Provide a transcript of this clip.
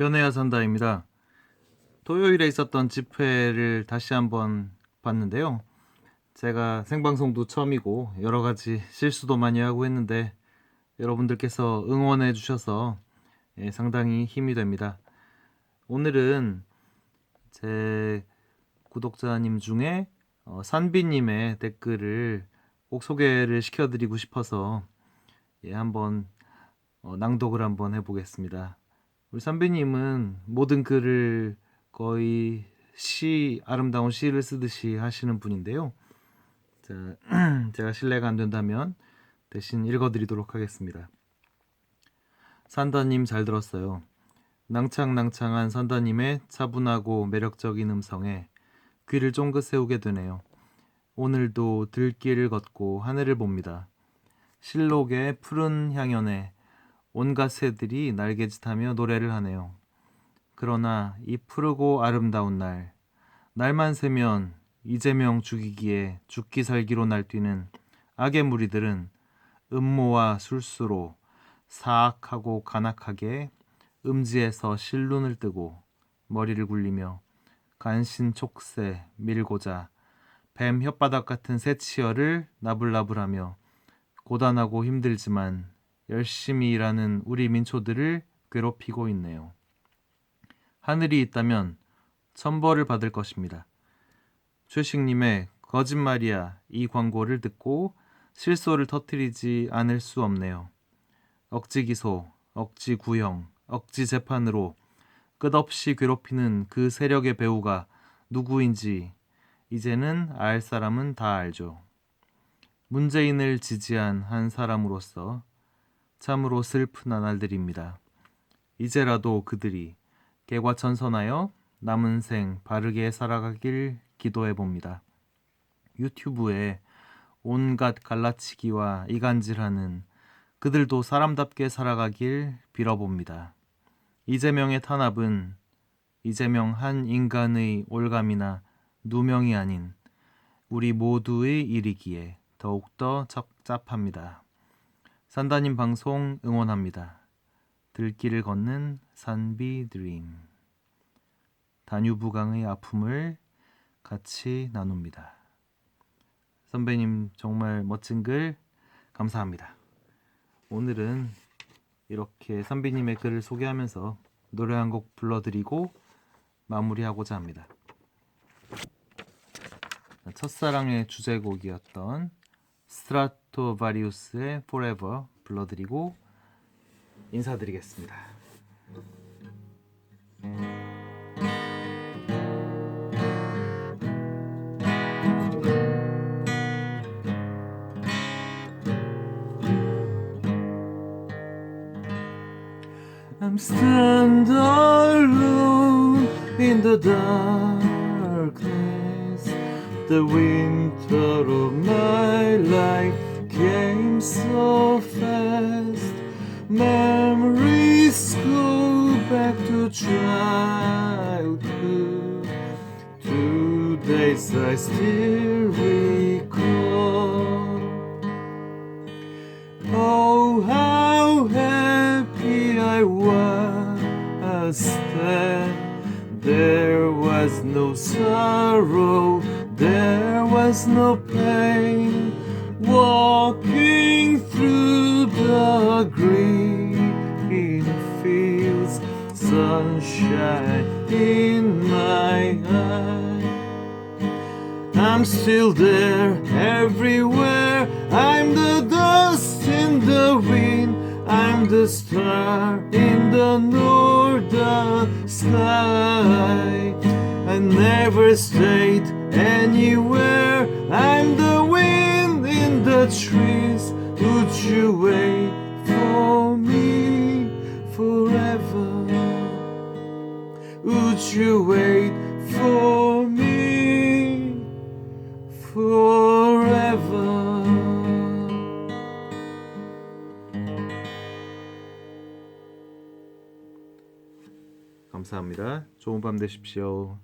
변해야 산다입니다. 토요일에 있었던 집회를 다시 한번 봤는데요. 제가 생방송도 처음이고 여러 가지 실수도 많이 하고 했는데 여러분들께서 응원해 주셔서 예, 상당히 힘이 됩니다. 오늘은 제 구독자님 중에 어, 산비님의 댓글을 꼭 소개를 시켜드리고 싶어서 예, 한번 어, 낭독을 한번 해보겠습니다. 우리 선배님은 모든 글을 거의 시 아름다운 시를 쓰듯이 하시는 분인데요. 자, 제가 신뢰가 안 된다면 대신 읽어드리도록 하겠습니다. 산다님 잘 들었어요. 낭창낭창한 산다님의 차분하고 매력적인 음성에 귀를 쫑긋 세우게 되네요. 오늘도 들길을 걷고 하늘을 봅니다. 실록의 푸른 향연에 온갖 새들이 날개짓하며 노래를 하네요. 그러나 이 푸르고 아름다운 날, 날만 새면 이재명 죽이기에 죽기 살기로 날뛰는 악의 무리들은 음모와 술수로 사악하고 간악하게 음지에서 실눈을 뜨고 머리를 굴리며 간신 촉새 밀고자 뱀 혓바닥 같은 새치열을 나불나불하며 고단하고 힘들지만 열심히 일하는 우리 민초들을 괴롭히고 있네요. 하늘이 있다면 천벌을 받을 것입니다. 최식님의 거짓말이야 이 광고를 듣고 실소를 터뜨리지 않을 수 없네요. 억지 기소, 억지 구형, 억지 재판으로 끝없이 괴롭히는 그 세력의 배우가 누구인지 이제는 알 사람은 다 알죠. 문재인을 지지한 한 사람으로서 참으로 슬픈 나날들입니다. 이제라도 그들이 개과천선하여 남은 생 바르게 살아가길 기도해 봅니다. 유튜브에 온갖 갈라치기와 이간질하는 그들도 사람답게 살아가길 빌어봅니다. 이재명의 탄압은 이재명 한 인간의 올감이나 누명이 아닌 우리 모두의 일이기에 더욱더 첩잡합니다. 산다님 방송 응원합니다. 들길을 걷는 산비 드림. 다뉴브강의 아픔을 같이 나눕니다. 선배님 정말 멋진 글 감사합니다. 오늘은 이렇게 선비님의 글을 소개하면서 노래 한 곡 불러드리고 마무리하고자 합니다. 첫사랑의 주제곡이었던 스트라토바리우스의 Forever 불러드리고 인사드리겠습니다. I'm stand alone in the darkness. The winter of my life came so fast. Memories go back to childhood. Two days I still recall. Oh, how happy I was then. There was no sorrow, there was no pain. Walking through the green fields, sunshine in my eyes. I'm still there everywhere. I'm the dust in the wind. I'm the star in the northern sky. I never stayed anywhere. I'm the wind in the trees. Would you wait for me forever? Would you wait for me forever? 감사합니다. 좋은 밤 되십시오.